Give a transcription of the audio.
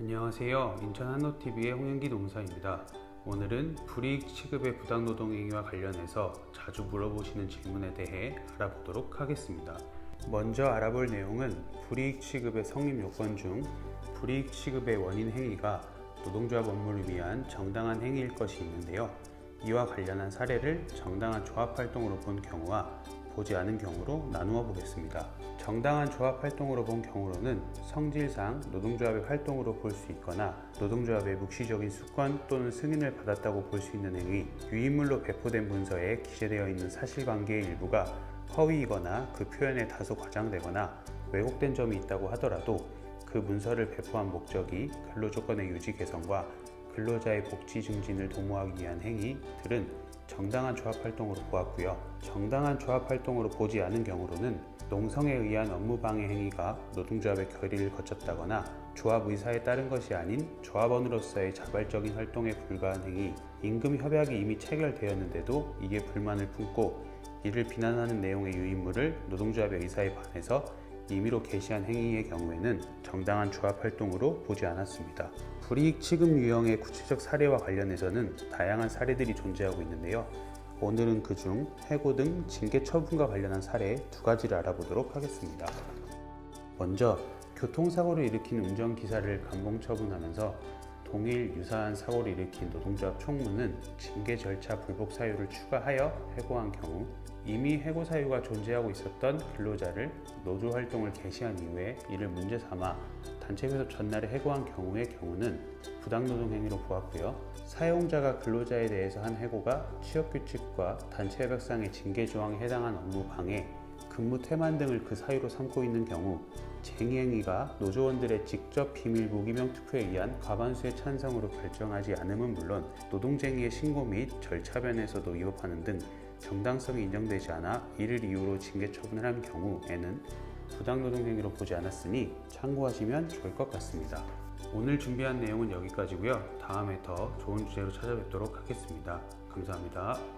안녕하세요. 인천 한노TV의 홍영기 농사입니다. 오늘은 불이익 취급의 부당노동 행위와 관련해서 자주 물어보시는 질문에 대해 알아보도록 하겠습니다. 먼저 알아볼 내용은 불이익 취급의 성립 요건 중 불이익 취급의 원인 행위가 노동조합 업무를 위한 정당한 행위일 것이 있는데요. 이와 관련한 사례를 정당한 조합 활동으로 본 경우와 보지 않은 경우로 나누어 보겠습니다. 정당한 조합 활동으로 본 경우로는 성질상 노동조합의 활동으로 볼 수 있거나 노동조합의 묵시적인 수권 또는 승인을 받았다고 볼 수 있는 행위, 유인물로 배포된 문서에 기재되어 있는 사실관계의 일부가 허위이거나 그 표현에 다소 과장되거나 왜곡된 점이 있다고 하더라도 그 문서를 배포한 목적이 근로조건의 유지 개선과 근로자의 복지 증진을 도모하기 위한 행위들은 정당한 조합 활동으로 보았고요. 정당한 조합 활동으로 보지 않은 경우로는 농성에 의한 업무 방해 행위가 노동조합의 결의를 거쳤다거나 조합 의사에 따른 것이 아닌 조합원으로서의 자발적인 활동에 불과한 행위, 임금 협약이 이미 체결되었는데도 이에 불만을 품고 이를 비난하는 내용의 유인물을 노동조합의 의사에 반해서 임의로 게시한 행위의 경우에는 정당한 조합 활동으로 보지 않았습니다. 불이익 취급 유형의 구체적 사례와 관련해서는 다양한 사례들이 존재하고 있는데요. 오늘은 그중 해고 등 징계 처분과 관련한 사례 두 가지를 알아보도록 하겠습니다. 먼저 교통사고를 일으킨 운전기사를 감봉 처분하면서 동일 유사한 사고를 일으킨 노동조합 총무는 징계 절차 불복 사유를 추가하여 해고한 경우 이미 해고 사유가 존재하고 있었던 근로자를 노조 활동을 개시한 이후에 이를 문제 삼아 단체 회섭 전날에 해고한 경우의 경우는 부당노동 행위로 보았고요. 사용자가 근로자에 대해서 한 해고가 취업규칙과 단체 협약상의 징계 조항에 해당한 업무 방해, 근무 태만 등을 그 사유로 삼고 있는 경우 쟁의행위가 노조원들의 직접 비밀 무기명 투표에 의한 과반수의 찬성으로 결정하지 않음은 물론 노동쟁의의 신고 및 절차변에서도 위법하는 등 정당성이 인정되지 않아 이를 이유로 징계 처분을 한 경우에는 부당노동행위로 보지 않았으니 참고하시면 좋을 것 같습니다. 오늘 준비한 내용은 여기까지고요. 다음에 더 좋은 주제로 찾아뵙도록 하겠습니다. 감사합니다.